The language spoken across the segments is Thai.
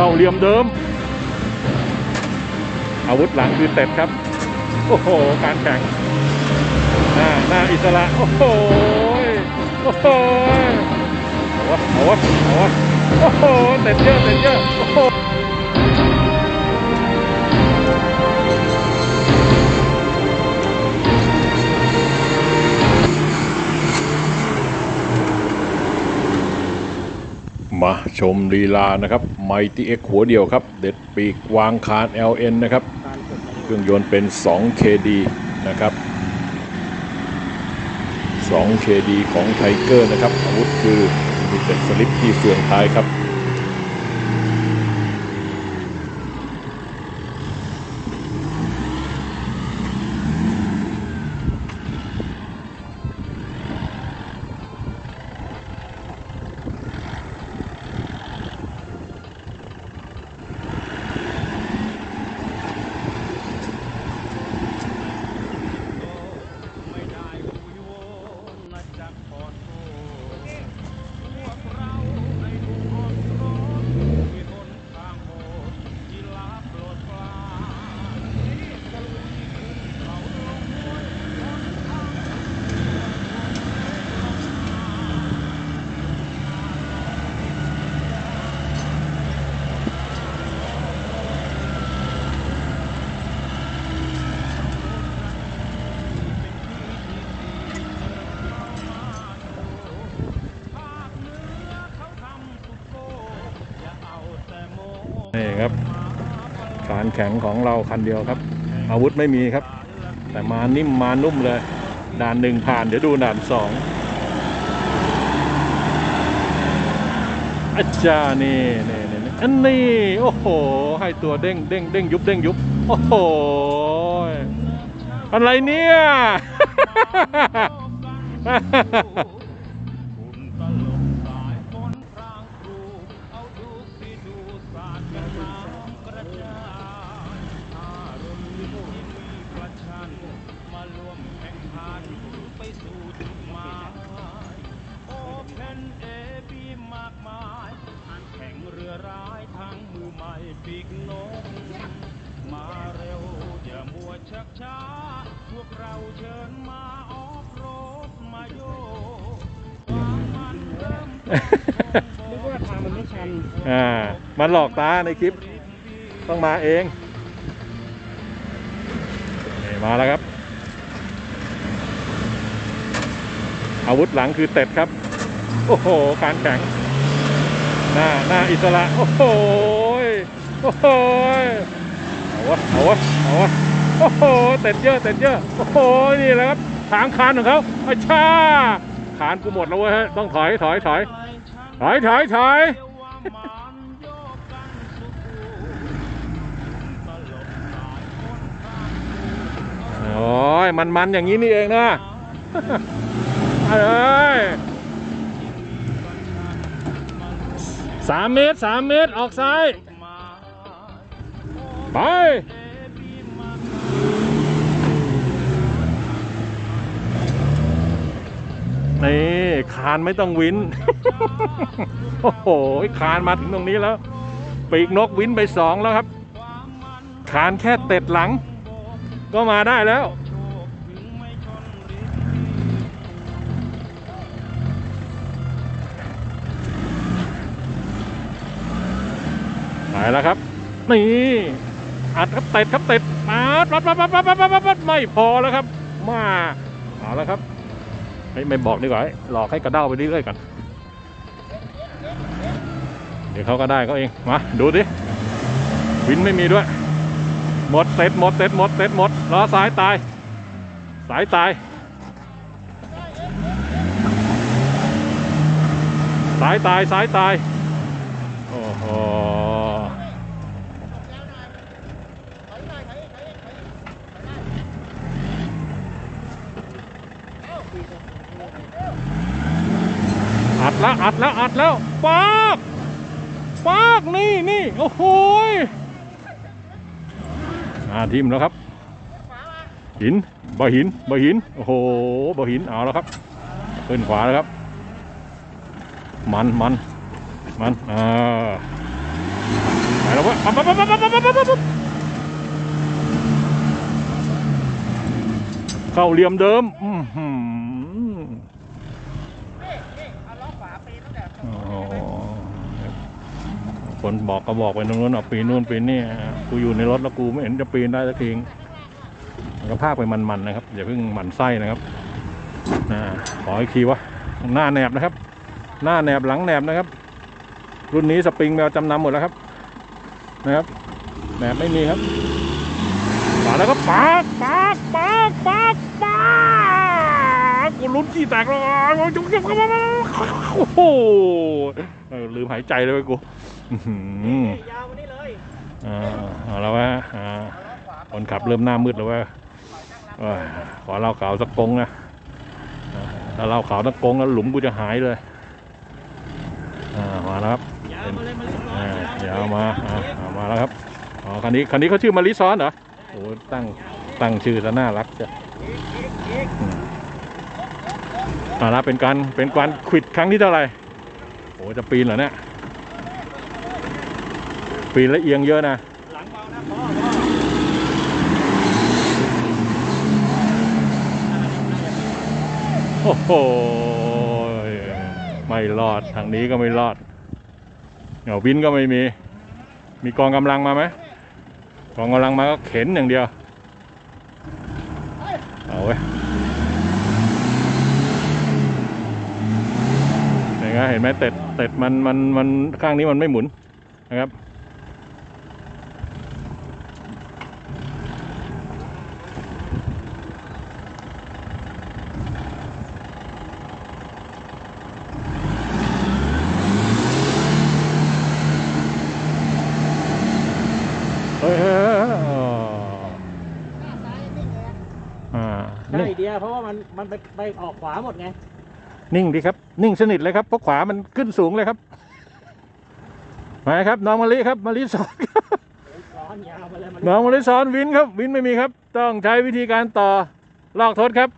เข้าเหลี่ยมเดิม อาวุธหลังคือเต็ดครับ โอ้โห การแข่งหน้าหน้าอิสระ โอ้โหโอ้โหเอาวะเอาวะเอาวะโอ้โหเต็ดเยอะเต็ดเยอะโอ้โห มาชมลีลานะครับไมตี้เอ็กหัวเดียวครับ เด็ดปีกวางคาน LN นะครับ เครื่องยนต์เป็น 2 KD นะครับ 2 KD ของไทเกอร์นะครับ อาวุธคือมีแต่สลิปที่เฟืองท้ายครับ ไม่ได้คุยโวนะจักขอโทษพวกเราได้ถูกรถรถมีหนทางโหดที่ลาโปรดปรานตะลุยขึ้นเขาลงห้วยหนทางภาคเหนือเขาทำสุดโกอย่าเอาแต่โม นี่ครับ การ แข่งของเราคันเดียวครับ อาวุธไม่มีครับ แต่มานิ่มมานุ่มเลย ด่านหนึ่งผ่านเดี๋ยวดูด่านสองอาจารย์นี่นี่นี่นี่อันนี้โอ้โห ให้ตัวเด้งเด้งเด้งยุบเด้งยุบโอ้โหอะไรเนี่ย มารวมแข่งขันไปสู่จุดหมายโอเพนเอบีมากมายแข่งเรือร้ายทั้งมือใหม่ปีกนก มาเร็วอย่ามัวชักช้า พวกเราเชิญมาออฟโรดมาโยความมันเริ่มนนึกว่าทางมันไม่ชันอ่ามันหลอกตาในคลิป ต้องมาเอง มาแล้วครับ อาวุธหลังคือเต็ดครับ โอ้โหการแข่งหน้าหน้าอิสระ โอ้โหโอ้โหเอาวะเอาวะเอาวะโอ้โหเต็ดเยอะเต็ดเยอะโอ้โหนี่แหละครับทางคานของเขาอาชาคานกูหมดแล้วเว้ยฮะต้องถอยถอยถอยถอยถอยถอยโอ้ยมันมันอย่างนี้นี่เองนะ เอ้ยสามเมตรสามเมตร ออกซ้าย ไปนี่คานไม่ต้องวิน โอ้โหคานมาถึงตรงนี้แล้ว ปีกนกวินไปสองแล้วครับ คานแค่เต็ดหลัง ก็มาได้แล้ว แล้วครับ นี่อัดครับเตะครับเตะมาปัดปัดปัดปัดปัดปัดปัดไม่พอแล้วครับ มาเอาแล้วครับไม่ไม่บอกดีกว่าหลอกให้กระเด้าไปเรื่อยๆก่อนเดี๋ยวเขาก็ได้ก็เองมาดูดิวินไม่มีด้วย หมดเซตหมดเซตหมดเซตหมดล้อสายตาย สายตาย สายตายสายตายโอ้โห อัดแล้วอัดแล้วอัดแล้วปากปากนี่นี่โอ้โหอาทิมแล้วครับ หินบ่หินบ่หินโอ้โหบ่หินเอาแล้วครับขึ้นขวาแล้วครับ มันมันมันอ่าปั๊บปั๊บปั๊บปั๊บปั๊บปั๊บปั๊บเข้าเหลี่ยมเดิมอื้อหือโอ้โห คนบอกก็บอกไปตรงนู้นเอาปีนนู่นปีนนี่กูอยู่ในรถแล้วกูไม่เห็นจะปีนได้สักทีก็พากไปมันๆนะครับอย่าเพิ่งหมันไส้นะครับนะขออีกทีวะหน้าแหนบนะครับ หน้าแหนบหลังแหนบนะครับ รุ่นนี้สปริงแมวจำนำหมดแล้วครับ นะครับแหนบไม่มีครับมาแล้วก็ปากปากปากปากปากกูลุ้นขี้แตกแล้วจุ๊บจุ๊บโอ้โหลืมหายใจเลยเว้ยกู อื้อหือยาวมานี่เลยอ่าเอาแล้ววะอ่าคนขับเริ่มหน้ามืดแล้วว่าขอเล่าขาวสักกงนะอ่าถ้าเล่าขาวสักกงแล้วหลุมกูจะหายเลยอ่ามาแล้วครับ ยาวมาเลยมาเลยอ่ายาวมาอ่าเอามาแล้วครับ อ๋อ คันนี้ คันนี้เขาชื่อมาริซ้อนเหรอ โอ้ตั้ง ตั้งชื่อซะน่ารักจ้ะอืมอ่าแล้วเป็นการ เป็นการขวิดครั้งที่เท่าไหร่ โอ้จะปีนเหรอเนี่ย ปีนแล้วเอียงเยอะนะ หลังเบานะพ่อพ่อโอ้โห ไม่รอด ทางนี้ก็ไม่รอดเหงาวินก็ไม่มี มีกองกำลังมาไหมกองกำลังมาก็เข็นอย่างเดียว เอาเว้ยเห็นไหมเห็นไหมเต็ดเต็ดมันมันมันข้างนี้มันไม่หมุนนะครับ เฮ้ยเฮ้ยเฮ้ยเฮ้ยอ๋ออ่าใช่นิ่งเดียเพราะว่ามันมันไปไปออกขวาหมดไงนิ่งดีครับ นิ่งสนิทเลยครับเพราะขวามันขึ้นสูงเลยครับมาครับน้องมะลิครับมะลิสอน ร้อนยาวมาเลยมัน น้องมะลิสอนวินครับ วินไม่มีครับ ต้องใช้วิธีการต่อลอกทดครับ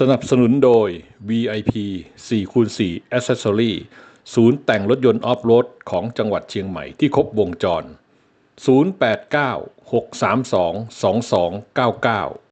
สนับสนุนโดย VIP 4คูณ4 Accessory ศูนย์แต่งรถยนต์ออฟโรดของจังหวัดเชียงใหม่ที่ครบวงจร 089 632 2299